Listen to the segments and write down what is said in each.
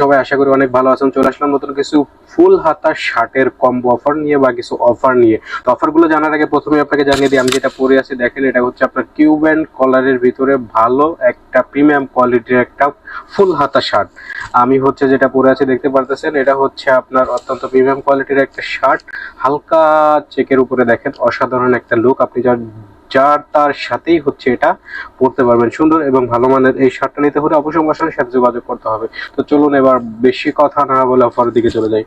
সবাই আশা করি অনেক ভালো আছেন। চলে আসলাম নতুন কিছু ফুল হাতা শার্টের কম্বো অফার নিয়ে বা কিছু অফার নিয়ে। তো অফারগুলো জানার আগে প্রথমে আপনাকে জানিয়ে দিই, আমি যেটা পরে আছি, দেখেন, এটা হচ্ছে আপনার কিউব অ্যান্ড কলারের ভিতরে ভালো একটা প্রিমিয়াম কোয়ালিটির একটা ফুল হাতা শার্ট। আমি হচ্ছে যেটা পরে আছি, দেখতে পারতেছেন, এটা হচ্ছে আপনার অত্যন্ত প্রিমিয়াম কোয়ালিটির একটা শার্ট। হালকা চেকের উপরে দেখেন, অসাধারণ একটা লুক আপনি যার যার তার সাথেই হচ্ছে এটা পড়তে পারবেন। সুন্দর এবং ভালো মানের এই শার্টটা নিতে হলে অবশ্যই মশার সাথে যোগাযোগ করতে হবে। তো চলুন এবার বেশি কথা না বলে অফারের দিকে চলে যাই।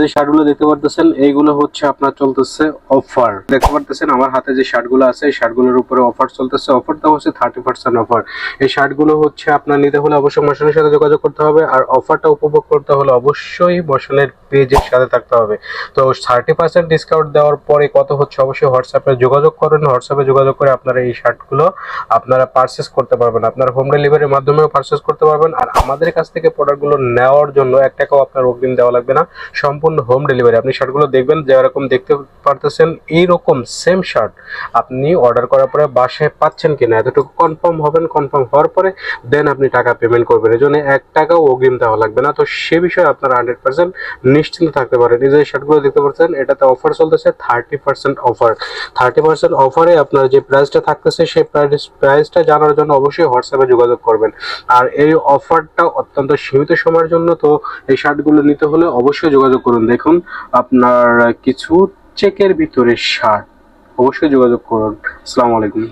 যে শার্টগুলো দেখতে পারতেছেন, এইগুলো হচ্ছে আপনার চলতেছে অফার। দেখতে পারতেছেন আমার হাতে যে শার্টগুলো আছে, এই শার্টগুলোর উপরে অফার চলতেছে। অফারটা হচ্ছে থার্টি পার্সেন্ট অফার। এই শার্টগুলো হচ্ছে আপনার নিতে হলে অবশ্যই মশানের সাথে যোগাযোগ করতে হবে। আর অফারটা উপভোগ করতে হলে অবশ্যই মশানের পেজের সাথে থাকতে হবে। তো থার্টি পার্সেন্ট ডিসকাউন্ট দেওয়ার পরে কত হচ্ছে অবশ্যই হোয়াটসঅ্যাপে যোগাযোগ করেন। হোয়াটসঅ্যাপে যোগাযোগ করে আপনারা এই শার্টগুলো আপনারা পারচেস করতে পারবেন। আপনারা হোম ডেলিভারির মাধ্যমেও পারচেস করতে পারবেন। আর আমাদের কাছ থেকে প্রোডাক্টগুলো নেওয়ার জন্য এক টাকাও আপনার অগ্রিম দেওয়া লাগবে না। সম্পূর্ণ হোম ডেলিভারি আপনি শার্টগুলো দেখবেন, যেরকম দেখতে পারতেছেন, এইরকম সেম শার্ট আপনি অর্ডার করার পরে বাসায় পাচ্ছেন কিনা, এতটুকু কনফার্ম হবেন কনফার্ম হওয়ার পরে দেন আপনি টাকা পেমেন্ট করবেন। এই জন্য এক টাকাও অগ্রিম দেওয়া লাগবে না। তো সে বিষয়ে আপনারা হান্ড্রেড পার্সেন্ট নিশ্চিন্ত থাকতে পারেন। এই যে শার্টগুলো দেখতে পাচ্ছেন, এটাতে অফার চলতেছে thirty percent offer thirty percent অফারে আপনার যে প্রাইসটা থাকতেছে, সেই প্রাইস প্রাইসটা জানার জন্য অবশ্যই হোয়াটসঅ্যাপে যোগাযোগ করবেন। আর এই অফারটা অত্যন্ত সীমিত সময়ের জন্য, তো এই শার্টগুলো নিতে হলে অবশ্যই যোগাযোগ করুন। দেখুন, আপনার কিছু চেকের ভিতরে শার্ট। অবশ্যই যোগাযোগ করুন। আসসালামু আলাইকুম।